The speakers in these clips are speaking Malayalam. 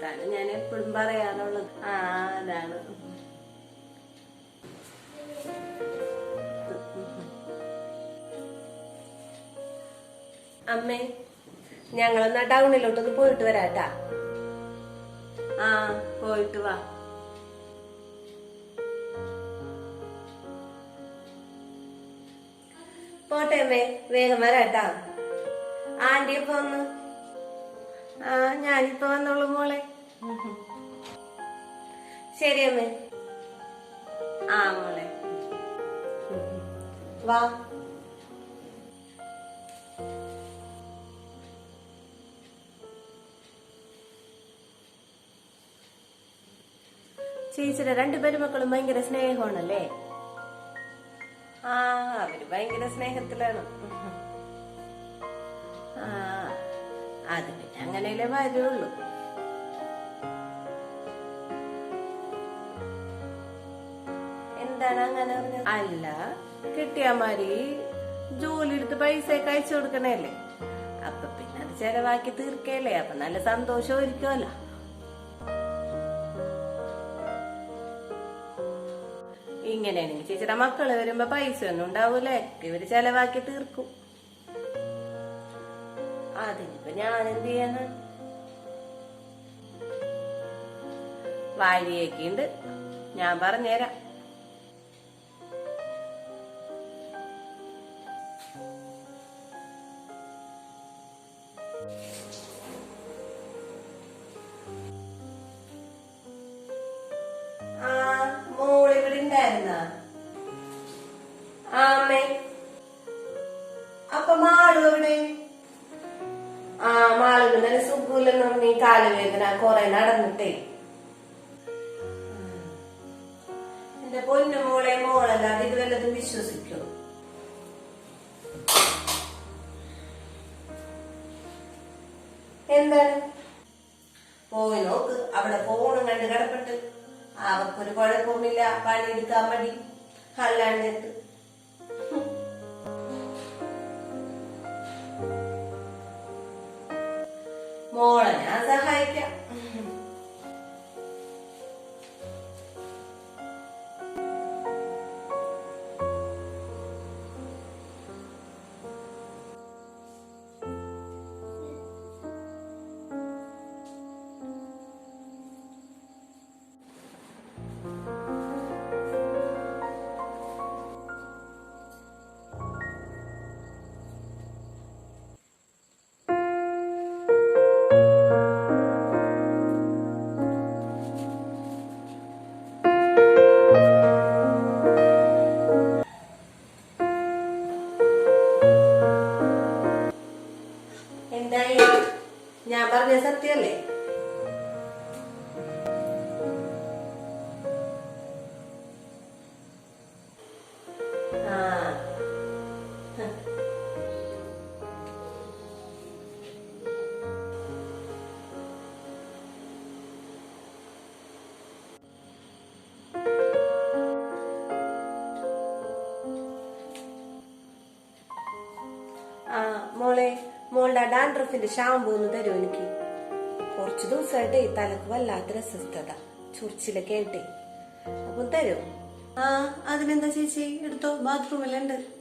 അതാണ് ഞാൻ എപ്പോഴും പറയാറുള്ളത് ആ അതാണ്. അമ്മേ ഞങ്ങളെന്നാ ടൗണിലോട്ടൊന്ന് പോയിട്ട് വരാട്ടാ. ആ പോയിട്ട് വാ. പോട്ടെ അമ്മേ വേഗം വരാട്ടാ. ആന്റി ഇപ്പൊ വന്ന്. ആ ഞാനിപ്പോ വന്നോളൂ മോളെ. ശരി അമ്മേ. ആ മോളെ വാ. ചേച്ചിയുടെ രണ്ടു പെരുമക്കളും ഭയങ്കര സ്നേഹമാണല്ലേ? ആ അവർ ഭയങ്കര സ്നേഹത്തിലാണ്. ആ അത് പിന്നെ അങ്ങനെയല്ലേ വരുള്ളൂ അങ്ങനെ അല്ല കിട്ടിയാമാരി ജോലി എടുത്ത് പൈസ ഒക്കെ അയച്ചു കൊടുക്കണല്ലേ? അപ്പൊ പിന്നെ അത് ചെലവാക്കി തീർക്കല്ലേ? അപ്പൊ നല്ല സന്തോഷമായിരിക്കുമല്ലോ ഇങ്ങനെയാണെങ്കിൽ ചേച്ചിയുടെ മക്കൾ വരുമ്പോ പൈസ ഒന്നും ഉണ്ടാവൂലേ? ഇവർ ചെലവാക്കി തീർക്കും. അതിനിപ്പോ ഞാൻ എന്ത് ചെയ്യാനാ വാഴിയൊക്കെ ഉണ്ട് ഞാൻ പറഞ്ഞുതരാം. കൊറേ നടന്നിട്ടേ. എന്റെ പൊന്നു മോളെ മോളല്ലാതെ ഇത് വല്ലതും വിശ്വസിക്കോ? എന്താണ്? പോയി നോക്ക് അവിടെ പോണം കണ്ട് കിടപ്പിട്ട് അവർക്കൊരു കുഴപ്പമില്ല പണിയെടുക്കാൻ മടി അല്ലാണ്ട് മോളെ ഞാൻ സഹായിക്കാം. എന്തായി? ഞാൻ പറഞ്ഞ സത്യമല്ലേ? ഡാൻഡ്രഫിന്റെ ഷാമ്പൂ ഒന്ന് തരൂ എനിക്ക്. കുറച്ച് ദിവസമായിട്ട് ഈ തലക്ക് വല്ലാത്ത അസ്വസ്ഥത ചൊറിച്ചിലൊക്കെ ആയിട്ടേ. അപ്പം തരൂ. ആ അതിനെന്താ ചേച്ചി? എടുത്തോ. ബാത്റൂമിലുണ്ട്.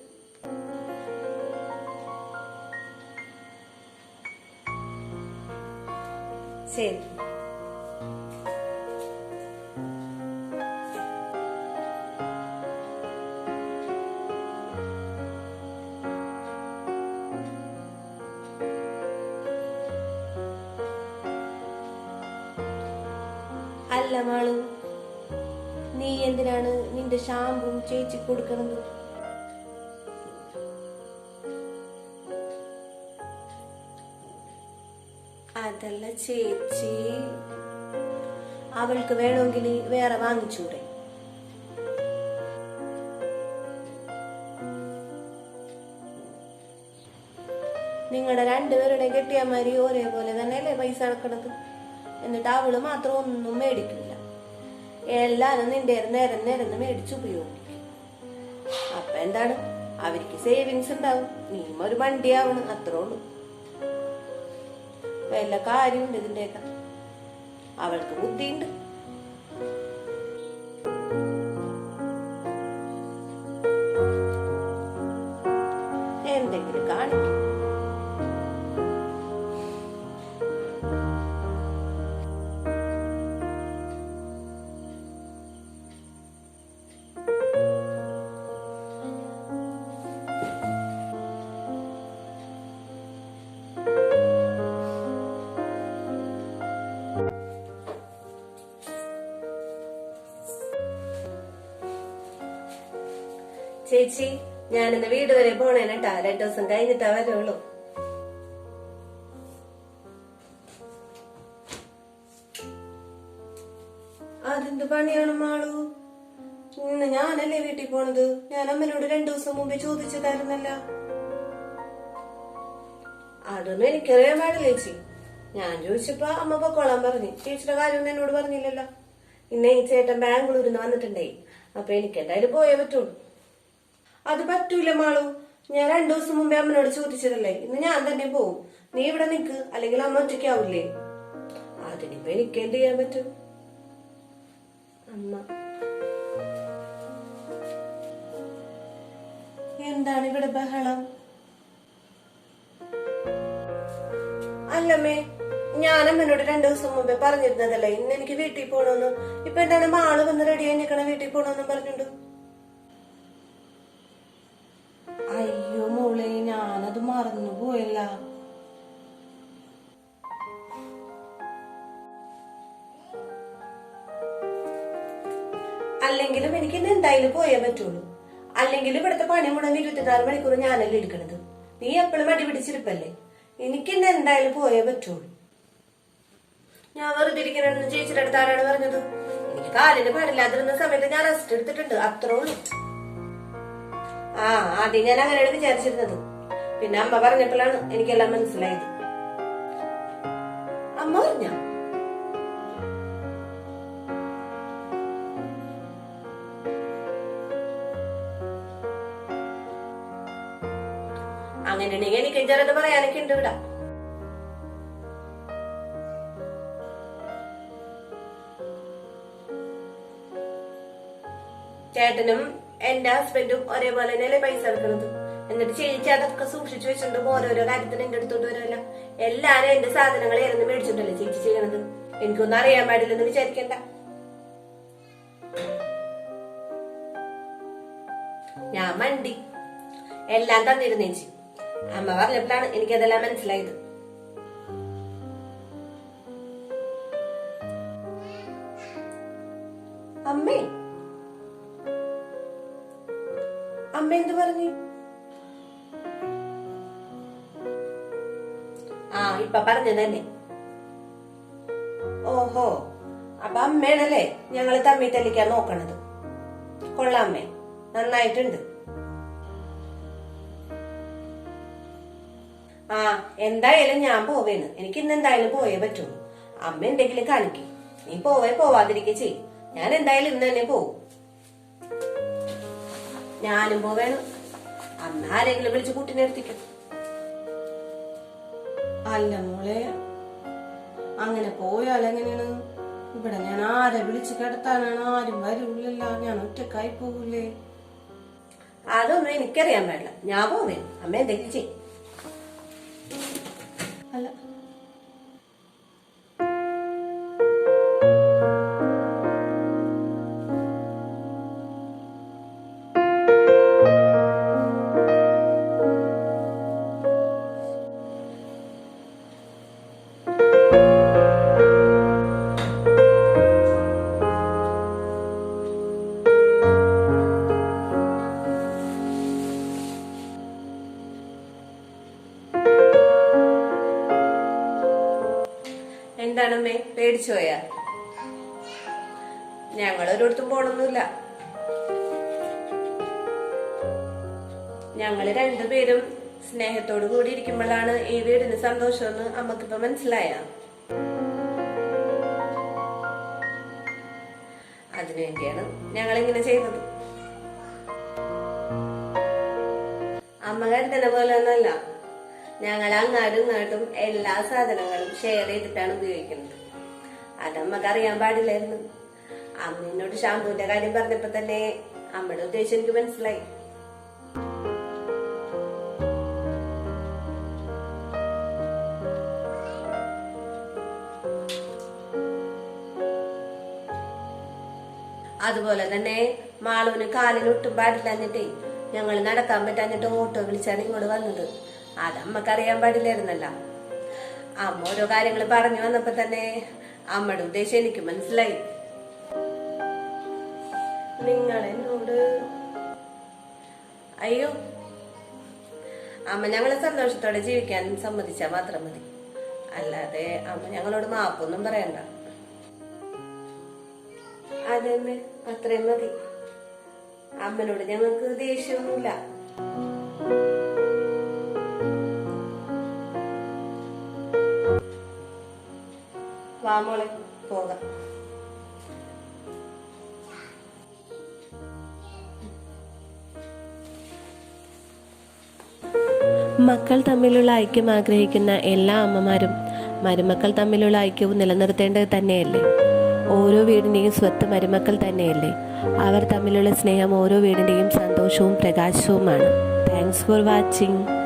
ശരി. അല്ല മാൾ നീ എന്തിനാണ് നിന്റെ ഷാമ്പും ചേച്ചി കൊടുക്കണത്? അതല്ല ചേച്ചി. അവൾക്ക് വേണമെങ്കിൽ വേറെ വാങ്ങിച്ചൂടെ? നിങ്ങളുടെ രണ്ടുപേരുടെ കെട്ടിയമാരി ഒരേപോലെ തന്നെയല്ലേ പൈസ അടക്കണത്? എന്നിട്ട് അവൾ മാത്രം ഒന്നും മേടിക്കില്ല. എല്ലാരും നിന്റെ നേരം നേരം മേടിച്ച് ഉപയോഗിക്കും. അപ്പൊ എന്താണ്? അവർക്ക് സേവിങ്സ് ഉണ്ടാവും. നീയും ഒരു വണ്ടിയാവണം അത്രേ ഉള്ളൂ. വല്ല കാര്യമുണ്ട് ഇതിന്റെയൊക്കെ? അവൾക്ക് ബുദ്ധിയുണ്ട്. ചേച്ചി ഞാനിന്ന് വീട് വരെ പോണേനട്ടാ രണ്ടു ദിവസം കഴിഞ്ഞിട്ടാ വരുള്ളൂ. അതെന്ത് പണിയാണ് മാളു? ഇന്ന് ഞാനല്ലേ വീട്ടിൽ പോണത്? ഞാൻ അമ്മനോട് രണ്ടു ദിവസം മുമ്പേ ചോദിച്ചതായിരുന്നല്ല. അതൊന്നും എനിക്കറിയാൻ പാടില്ല ചേച്ചി. ഞാൻ ചോദിച്ചപ്പോ അമ്മ പൊക്കോളാൻ പറഞ്ഞു. ചേച്ചിയുടെ കാര്യമൊന്നും എന്നോട് പറഞ്ഞില്ലല്ലോ. ഇന്നേ ഈ ചേട്ടൻ ബാംഗ്ലൂരിൽ നിന്ന് വന്നിട്ടുണ്ടേ. അപ്പൊ എനിക്ക് എന്തായാലും പോയേ പറ്റുള്ളൂ. അത് പറ്റൂല മാളു. ഞാൻ രണ്ടു ദിവസം മുമ്പേ അമ്മനോട് ചോദിച്ചതല്ലേ ഇന്ന് ഞാൻ തന്നെ പോവും. നീ ഇവിടെ നിൽക്ക് അല്ലെങ്കിൽ അമ്മ ഒറ്റയ്ക്കാവില്ലേ അതിനിപ്പോ എനിക്ക് എന്ത് ചെയ്യാൻ പറ്റും? അമ്മ. എന്താണ് ഇവിടെ ബഹളം? അല്ലമ്മേ ഞാൻ അമ്മനോട് രണ്ടു ദിവസം മുമ്പേ പറഞ്ഞിരുന്നതല്ലേ ഇന്ന് എനിക്ക് വീട്ടിൽ പോണോന്ന്. ഇപ്പൊ എന്താണ് മാൾ വന്ന് റെഡി ആയി നിൽക്കണം വീട്ടിൽ പോണോന്നും പറഞ്ഞിട്ടുണ്ട്? അല്ലെങ്കിലും എനിക്ക് ഇന്ന് എന്തായാലും പോയേ പറ്റുള്ളൂ. അല്ലെങ്കിൽ ഇവിടുത്തെ പണി മുടങ്ങി ഇരുപത്തിനാല് മണിക്കൂർ ഞാനല്ലേ എടുക്കണത്. നീ എപ്പോഴും അടി പിടിച്ചിരിപ്പല്ലേ? എനിക്ക് ഇന്ന് എന്തായാലും പോയേ പറ്റുള്ളൂ. ഞാൻ വെറുതെ ഇരിക്കണെന്ന് ചേച്ചിയുടെ അടുത്ത് ആരാണ് പറഞ്ഞത്? എനിക്ക് കാലിന് പാടില്ലാതിരുന്ന സമയത്ത് ഞാൻ റെസ്റ്റ് എടുത്തിട്ടുണ്ട്. അത്രേ ഉള്ളൂ. ആ ആദ്യം ഞാൻ അങ്ങനെയാണ് വിചാരിച്ചിരുന്നത്. പിന്നെ അമ്മ പറഞ്ഞപ്പോഴാണ് എനിക്കെല്ലാം മനസ്സിലായത്. എനിക്ക് പറയാനൊക്കെ ഉണ്ട് ഇവിടെ. ചേട്ടനും എന്റെ ഹസ്ബൻഡും ഒരേപോലെ തന്നെയല്ലേ പൈസ എടുക്കുന്നത്? എന്നിട്ട് ചേച്ചി അതൊക്കെ സൂക്ഷിച്ചു വെച്ചിട്ടുണ്ട്. ഓരോരോ കാര്യത്തിന് എന്റെ അടുത്തോട്ട് വരുമല്ല എല്ലാരും എന്റെ സാധനങ്ങൾ ഏതെന്ന് മേടിച്ചിട്ടല്ലേ ചേച്ചി ചെയ്യണത്? എനിക്കൊന്നും അറിയാൻ പാടില്ലെന്ന് വിചാരിക്കണ്ട. ഞാൻ മണ്ടി. എല്ലാം തന്നിരുന്നു ചേച്ചി. അമ്മ പറഞ്ഞപ്പോഴാണ് എനിക്കതെല്ലാം മനസ്സിലായത്. അമ്മേ. അമ്മ പറഞ്ഞു? ആ ഇപ്പൊ പറഞ്ഞു തന്നെ ഓഹോ അപ്പൊ അമ്മയാണല്ലേ ഞങ്ങൾ തമ്മിൽ തല്ലിക്കാൻ നോക്കണത്. കൊള്ളാം അമ്മേ. നന്നായിട്ടുണ്ട്. എന്തായാലും ഞാൻ പോവേന്ന്. എനിക്ക് ഇന്ന് എന്തായാലും പോയേ പറ്റുള്ളൂ അമ്മ എന്തെങ്കിലും കാണിക്കും. നീ പോവേ പോവാതിരിക്കെ ചെയ്യും. ഞാൻ എന്തായാലും ഇന്ന് തന്നെ പോവും. ഞാനും പോവേണം അമ്മ ആരെങ്കിലും വിളിച്ച് കൂട്ടിനെ എടുത്തിക്കും. അല്ല മോളെ അങ്ങനെ പോയാൽ എങ്ങനെയാണ്? ഇവിടെ ഞാൻ ആരെ വിളിച്ച് കിടത്താനാണ്? ആരും വരൂലല്ല ഞാൻ ഒറ്റക്കായി പോവില്ലേ അതൊന്നും എനിക്കറിയാൻ പാടില്ല. ഞാൻ പോവേ അമ്മ എന്തെങ്കിലും ചെയ്യും. പേടിച്ചു പോയാ? ഞങ്ങൾ ഒരിടത്തും പോണൊന്നുമില്ല. ഞങ്ങൾ രണ്ടുപേരും സ്നേഹത്തോടു കൂടി ഇരിക്കുമ്പോഴാണ് ഈ വീടിന് സന്തോഷമെന്ന് അമ്മക്കിപ്പോ മനസ്സിലായ. അതിനുവേണ്ടിയാണ് ഞങ്ങൾ ഇങ്ങനെ ചെയ്തത്. അമ്മ കരുതുന്ന പോലെ ഒന്നല്ല. ഞങ്ങൾ അങ്ങാടും ഇങ്ങാട്ടും എല്ലാ സാധനങ്ങളും ഷെയർ ചെയ്തിട്ടാണ് ഉപയോഗിക്കുന്നത്. അത് അമ്മയ്ക്ക് അറിയാൻ പാടില്ലായിരുന്നു. അമ്മ എന്നോട് ഷാമ്പുവിന്റെ കാര്യം പറഞ്ഞപ്പോ തന്നെ അമ്മയുടെ ഉദ്ദേശം എനിക്ക് മനസ്സിലായി. അതുപോലെ തന്നെ മാളുവിന് കാലിലൊട്ടും പാടില്ലാഞ്ഞിട്ടേ ഞങ്ങൾ നടക്കാൻ പറ്റാഞ്ഞിട്ട് ഓട്ടോ വിളിച്ചാണ് ഇങ്ങോട്ട് വന്നത്. അത് അമ്മക്കറിയാൻ പാടില്ലായിരുന്നല്ലോ. അമ്മ ഓരോ കാര്യങ്ങൾ പറഞ്ഞു വന്നപ്പോ തന്നെ അമ്മയുടെ ഉദ്ദേശം എനിക്ക് മനസ്സിലായി. നിങ്ങൾ എന്നോട് അയ്യോ അമ്മ ഞങ്ങളെ സന്തോഷത്തോടെ ജീവിക്കാൻ സമ്മതിച്ചാൽ മാത്രം മതി. അല്ലാതെ അമ്മ ഞങ്ങളോട് മാപ്പൊന്നും പറയണ്ട. അതെന്നെ അത്രയും മതി. അമ്മനോട് ഞങ്ങൾക്ക് ദേഷ്യമൊന്നുമില്ല. മോളെ പോകാം മക്കൾ തമ്മിലുള്ള ഐക്യം ആഗ്രഹിക്കുന്ന എല്ലാ അമ്മമാരും മരുമക്കൾ തമ്മിലുള്ള ഐക്യവും നിലനിർത്തേണ്ടത് തന്നെയല്ലേ? ഓരോ വീടിന്റെയും സ്വത്ത് മരുമക്കൾ തന്നെയല്ലേ? അവർ തമ്മിലുള്ള സ്നേഹം ഓരോ വീടിന്റെയും സന്തോഷവും പ്രകാശവുമാണ്. Thanks for watching